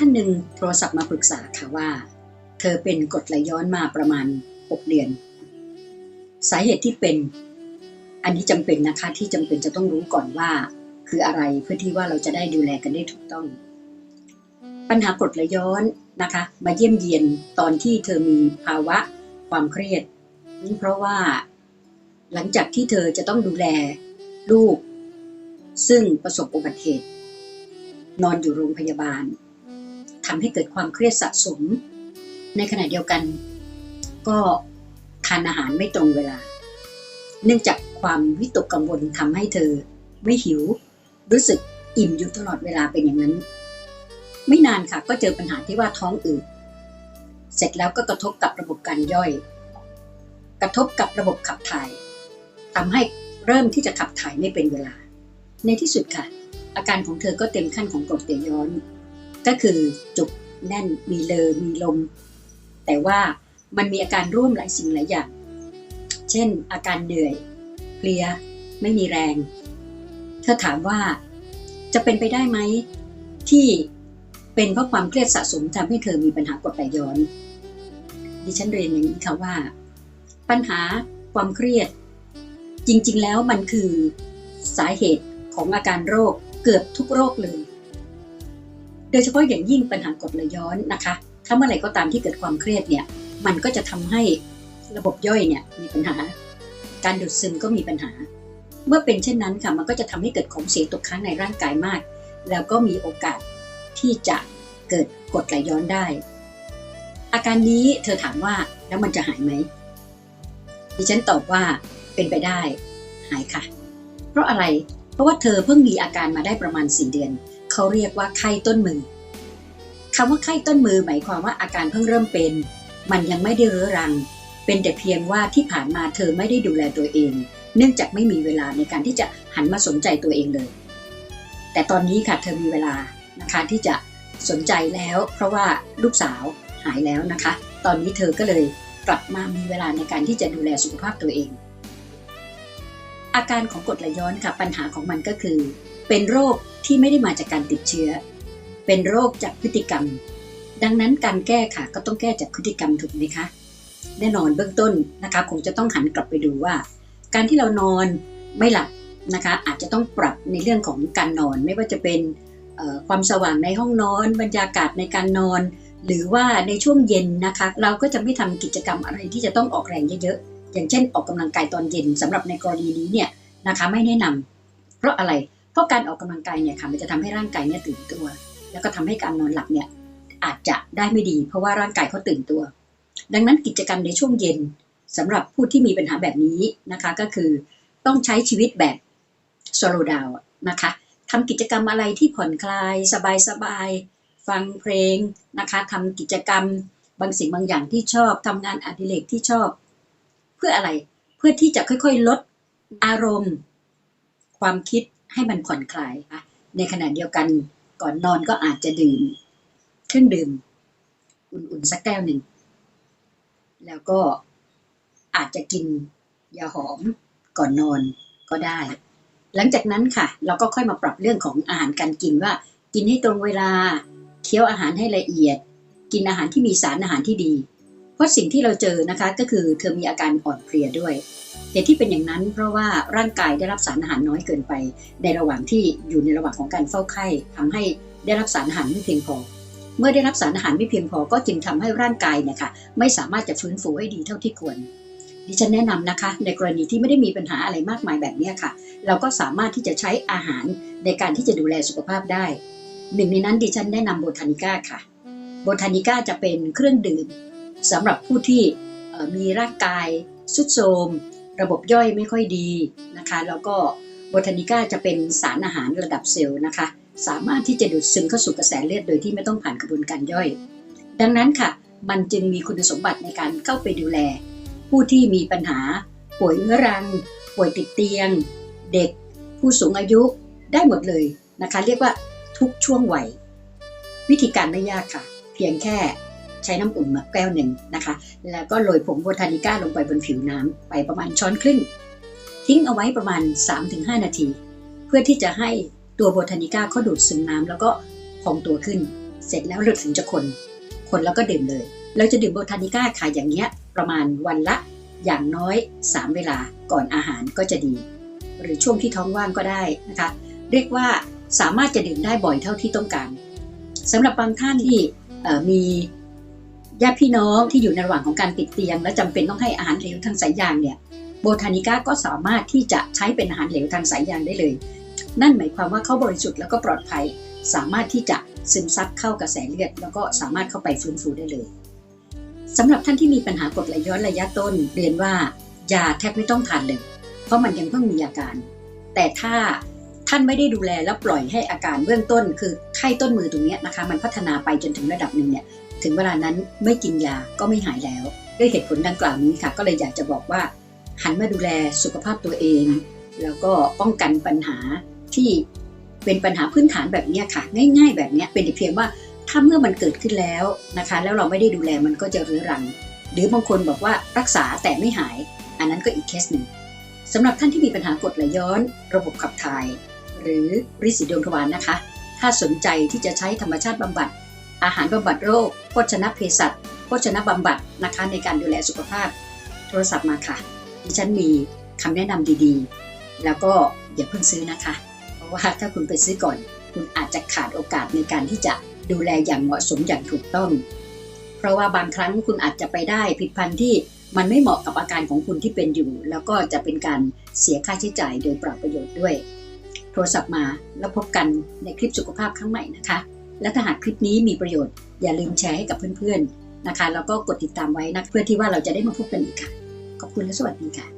ท่านหนึ่งโทรศัพท์มาปรึกษาค่ะว่า เธอเป็นกรดไหลย้อนมาประมาณ 6 เดือน สาเหตุที่เป็น อันนี้จำเป็นนะคะที่จำเป็นจะต้องรู้ก่อนว่า คืออะไรเพื่อที่ว่าเราจะได้ดูแลกันได้ถูกต้อง ปัญหากรดไหลย้อนนะคะ มาเยี่ยมเยียนตอนที่เธอมีภาวะความเครียดนี่เพราะว่าหลังจากที่เธอจะต้องดูแลลูก ซึ่งประสบอุบัติเหตุ นอนอยู่โรงพยาบาล ทำให้เกิดความเครียดสะสม ในขณะเดียวกัน ก็ทานอาหารไม่ตรงเวลา เนื่องจากความวิตกกังวลทำให้เธอไม่หิว รู้สึกอิ่มอยู่ตลอดเวลาเป็นอย่างนั้น ไม่นานค่ะก็เจอปัญหาที่ว่าท้องอืดเสร็จแล้วก็กระทบกับระบบการย่อย กระทบกับระบบขับถ่ายทำให้เริ่มที่จะขับถ่ายไม่เป็นเวลา ในที่สุดค่ะ อาการของเธอก็เต็มขั้นของกรดไหลย้อน ก็คือจุกแน่นมีเลอมีลม แต่ว่ามันมีอาการร่วมหลายสิ่งหลายอย่าง เช่น อาการเหนื่อยเพลียไม่มีแรงเธอถามว่าจะเป็นไปได้ไหมที่เป็นเพราะความเครียดสะสมทำให้เธอมีปัญหากรดไหลย้อน ดิฉันเรียนอย่างนี้ค่ะว่า ปัญหาความเครียด จริงๆแล้วมันคือสาเหตุของอาการโรคเกือบทุกโรคเลย โดยเฉพาะอย่างยิ่งปัญหากรดไหลย้อนนะคะ ถ้าเมื่อไหร่ก็ตามที่เกิดความเครียดเนี่ย มันก็จะทำให้ระบบย่อยเนี่ยมีปัญหา การดูดซึมก็มีปัญหา เมื่อเป็นเช่นนั้นค่ะ มันก็จะทำให้เกิดของเสียตกค้างในร่างกายมาก แล้วก็มีโอกาสที่จะเกิดกรดไหลย้อนได้ อาการนี้เธอถามว่าแล้วมันจะหายไหม ดิฉันตอบว่าเป็นไปได้ หายค่ะ เพราะอะไร เพราะว่าเธอเพิ่งมีอาการมาได้ประมาณ 4 เดือน เขาเรียกว่าไข้ต้นมือคำว่าไข้ต้นมือหมายความว่าอาการเพิ่งเริ่มเป็น มันยังไม่ได้เรื้อรัง เป็นแต่เพียงว่าที่ผ่านมาเธอไม่ได้ดูแลตัวเอง เนื่องจากไม่มีเวลาในการที่จะหันมาสนใจตัวเองเลย แต่ตอนนี้ค่ะเธอมีเวลานะคะที่จะสนใจแล้ว เพราะว่าลูกสาวหายแล้วนะคะ ตอนนี้เธอก็เลยกลับมามีเวลาในการที่จะดูแลสุขภาพตัวเอง อาการของกรดไหลย้อนค่ะปัญหาของมันก็คือ เป็นโรคที่ไม่ได้มาจากการติดเชื้อ เป็นโรคจากพฤติกรรม ดังนั้นการแก้ค่ะก็ต้องแก้จากพฤติกรรมถูกไหมคะ แน่นอนเบื้องต้นนะคะคงจะต้องหันกลับไปดูว่า การที่เรานอนไม่หลับนะคะอาจจะต้องปรับในเรื่องของการนอนไม่ว่าจะเป็นความสว่างในห้องนอน บรรยากาศในการนอน หรือว่าในช่วงเย็นนะคะ เราก็จะไม่ทำกิจกรรมอะไรที่จะต้องออกแรงเยอะๆอย่างเช่นออกกำลังกายตอนเย็นสำหรับในกรณีนี้เนี่ยนะคะไม่แนะนำเพราะอะไร เพราะการออกกำลังกายเนี่ยค่ะมันจะทำให้ร่างกายเนี่ยตื่นตัว แล้วก็ทำให้การนอนหลับเนี่ยอาจจะได้ไม่ดี เพราะว่าร่างกายเขาตื่นตัว ดังนั้นกิจกรรมในช่วงเย็นสำหรับผู้ที่มีปัญหาแบบนี้นะคะก็คือต้องใช้ชีวิตแบบสโลดาวนะคะทำกิจกรรมอะไรที่ผ่อนคลาย สบายๆ ฟังเพลงนะคะทำกิจกรรมบางสิ่งบางอย่างที่ชอบทำงานอดิเรกที่ชอบ เพื่ออะไรเพื่อที่จะค่อยๆ ลดอารมณ์ ความคิด ให้มันผ่อนคลายค่ะในขณะเดียวกันก่อนนอนก็อาจจะดื่มเครื่องดื่ม อุ่นๆสักแก้วหนึ่ง แล้วก็อาจจะกินยาหอมก่อนนอนก็ได้ หลังจากนั้นค่ะ เราก็ค่อยมาปรับเรื่องของอาหารการกินว่า กินให้ตรงเวลา เคี้ยวอาหารให้ละเอียด กินอาหารที่มีสารอาหารที่ดี เพราะสิ่งที่เราเจอนะคะก็คือเธอมีอาการอ่อนเพลียด้วยเหตุที่เป็นอย่างนั้นเพราะว่าร่างกายได้รับสารอาหารน้อยเกินไป ในระหว่างที่อยู่ในระหว่างของการเฝ้าไข้ทำให้ได้รับสารอาหารไม่เพียงพอ เมื่อได้รับสารอาหารไม่เพียงพอก็จึงทำให้ร่างกายเนี่ยค่ะไม่สามารถจะฟื้นฟูให้ดีเท่าที่ควร ดิฉันแนะนำนะคะ ในกรณีที่ไม่ได้มีปัญหาอะไรมากมายแบบนี้ค่ะ เราก็สามารถที่จะใช้อาหารในการที่จะดูแลสุขภาพได้ หนึ่งในนั้นดิฉันแนะนำโบทานิก้าค่ะโบทานิก้าจะเป็นเครื่องดื่ม สำหรับผู้ที่มีร่างกายสุดโทรมระบบย่อยไม่ค่อยดีนะคะแล้วก็โบทานิก้าจะเป็นสารอาหารระดับเซลล์นะคะ สามารถที่จะดูดซึมเข้าสู่กระแสเลือดโดยที่ไม่ต้องผ่านกระบวนการย่อย ดังนั้นค่ะ มันจึงมีคุณสมบัติในการเข้าไปดูแล ผู้ที่มีปัญหา ป่วยเรื้อรัง ป่วยติดเตียง เด็ก ผู้สูงอายุได้หมดเลยนะคะ เรียกว่าทุกช่วงวัยวิธีการไม่ยากค่ะ เพียงแค่ ใช้น้ำอุ่นมาแก้วหนึ่งนะคะ แล้วก็โรยผงโบทานิก้าลงไปบนผิวน้ำไปประมาณช้อนครึ่ง ทิ้งเอาไว้ประมาณ 3-5 นาที เพื่อที่จะให้ตัวโบทานิก้าเขาดูดซึมน้ำแล้วก็พองตัวขึ้น เสร็จแล้วเราถึงจะคน คนแล้วก็ดื่มเลย เราจะดื่มโบทานิก้าค่ะอย่างเงี้ยประมาณวันละอย่างน้อย 3 เวลาก่อนอาหารก็จะดี หรือช่วงที่ท้องว่างก็ได้นะคะ เรียกว่าสามารถจะดื่มได้บ่อยเท่าที่ต้องการสำหรับบางท่านที่มี ญาติพี่น้องที่อยู่ในระหว่างของการติดเตียง และจำเป็นต้องให้อาหารเหลวทางสายยางเนี่ยโบทานิก้าก็สามารถที่จะใช้เป็นอาหารเหลวทางสายยางได้เลย นั่นหมายความว่าเขาบริสุทธิ์แล้วก็ปลอดภัย สามารถที่จะซึมซับเข้ากระแสเลือด แล้วก็สามารถเข้าไปฟื้นฟูได้เลยสำหรับท่านที่มีปัญหากรดไหลย้อนระยะต้น เรียนว่ายาแทบไม่ต้องทานเลย เพราะมันยังเพิ่งมีอาการ แต่ถ้าท่านไม่ได้ดูแลแล้วปล่อยให้อาการเบื้องต้น คือไข้ต้นมือตรงนี้นะคะ มันพัฒนาไปจนถึงระดับหนึ่งเนี่ย ถึงเวลานั้นไม่กินยาก็ไม่หายแล้ว ด้วยเหตุผลดังกล่าวนี้ค่ะ ก็เลยอยากจะบอกว่า หันมาดูแลสุขภาพตัวเอง แล้วก็ป้องกันปัญหาที่เป็นปัญหาพื้นฐานแบบนี้ค่ะ ง่าย ๆ แบบนี้เป็นเพียงว่าถ้าเมื่อมันเกิดขึ้นแล้วนะคะ แล้วเราไม่ได้ดูแลมันก็จะเรื้อรัง หรือบางคนบอกว่ารักษาแต่ไม่หาย อันนั้นก็อีกเคสหนึ่งสำหรับท่านที่มีปัญหากรดไหลย้อน ระบบขับถ่าย หรือริดสีดวงทวารนะคะ ถ้าสนใจที่จะใช้ธรรมชาติบำบัด อาหารบำบัดโรคโภชนะเภสัชโภชนะบำบัดนะคะในการดูแลสุขภาพ โทรศัพท์มาค่ะดิฉันมีคำแนะนำดีๆ แล้วก็อย่าเพิ่งซื้อนะคะ เพราะว่าถ้าคุณไปซื้อก่อน คุณอาจจะขาดโอกาสในการที่จะดูแลอย่างเหมาะสมอย่างถูกต้อง เพราะว่าบางครั้งคุณอาจจะไปได้ผิดพันธุ์ที่มันไม่เหมาะกับอาการของคุณที่เป็นอยู่ แล้วก็จะเป็นการเสียค่าใช้จ่ายโดยเปล่าประโยชน์ด้วย โทรศัพท์มาแล้วพบกันในคลิปสุขภาพครั้งใหม่นะคะ และถ้าหากคลิปนี้มีประโยชน์ อย่าลืมแชร์ให้กับเพื่อนๆนะคะ แล้วก็กดติดตามไว้นะเพื่อที่ว่าเราจะได้มาพบกันอีกค่ะ ขอบคุณและสวัสดีค่ะ